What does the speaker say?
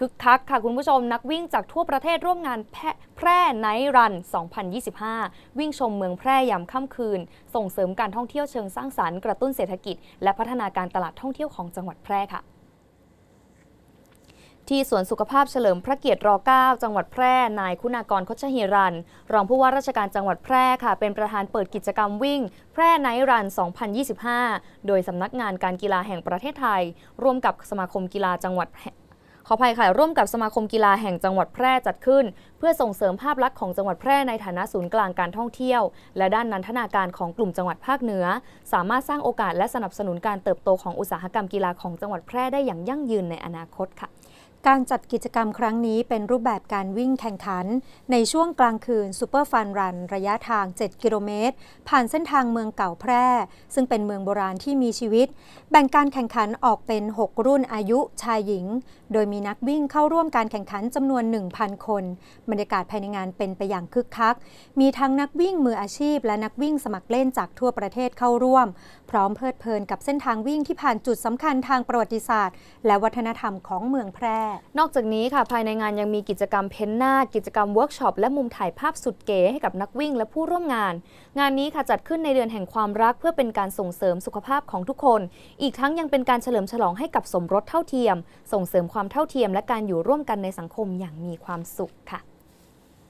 คึกคักค่ะคุณผู้ชมนักวิ่งจากทั่วประเทศร่วมงานแพแพร่ไนท์รัน 2025 วิ่งชมเมืองแพร่ยามค่ำคืน ส่งเสริมการท่องเที่ยวเชิงสร้างสรรค์กระตุ้นเศรษฐกิจ และพัฒนาการตลาดท่องเที่ยวของจังหวัดแพร่ค่ะที่สวนสุขภาพเฉลิมพระเกียรติร9จังหวัดแพร่ นายคุณากรคชหิรัน รองผู้ว่าราชการจังหวัดแพร่ค่ะ เป็นประธานเปิดกิจกรรมวิ่ง แพร่ไนท์รัน 2025 โดยสำนักงานการกีฬาแห่งประเทศไทย ร่วมกับสมาคมกีฬาจังหวัด ออภัยค่ะร่วมกับสมาคมกีฬาแห่งจังหวัดแพร่จัดขึ้น เพื่อส่งเสริมภาพลักษณ์ของจังหวัดแพร่ในฐานะศูนย์กลางการท่องเที่ยว และด้านนันทนาการของกลุ่มจังหวัดภาคเหนือ สามารถสร้างโอกาสและสนับสนุนการเติบโตของอุตสาหกรรมกีฬาของจังหวัดแพร่ได้อย่างยั่งยืนในอนาคตค่ะ การจัดกิจกรรมครั้งนี้เป็นรูปแบบการวิ่งแข่งขัน ในช่วงกลางคืนซูเปอร์ฟันรัน ระยะทาง 7 กิโลเมตร ผ่านเส้นทางเมืองเก่าแพร่ ซึ่งเป็นเมืองโบราณที่มีชีวิต แบ่งการแข่งขันออกเป็น 6 รุ่นอายุชายหญิง โดยมีนักวิ่งเข้าร่วมการแข่งขันจำนวน 1,000 คน บรรยากาศภายในงานเป็นไปอย่างคึกคัก มีทั้งนักวิ่งมืออาชีพ และนักวิ่งสมัครเล่นจากทั่วประเทศเข้าร่วม พร้อมเพลิดเพลินกับเส้นทางวิ่งที่ผ่านจุดสำคัญทางประวัติศาสตร์ และวัฒนธรรมของเมืองแพร่นอกจากนี้ค่ะภายในงานยังมีกิจกรรมเพ้นหน้ากิจกรรมเวิร์กช็อปและมุมถ่ายภาพสุดเก๋ให้กับนักวิ่งและผู้ร่วมงาน งานนี้ค่ะจัดขึ้นในเดือนแห่งความรักเพื่อเป็นการส่งเสริมสุขภาพของทุกคน อีกทั้งยังเป็นการเฉลิมฉลองให้กับสมรสเท่าเทียม ส่งเสริมความเท่าเทียม และการอยู่ร่วมกันในสังคมอย่างมีความสุขค่ะ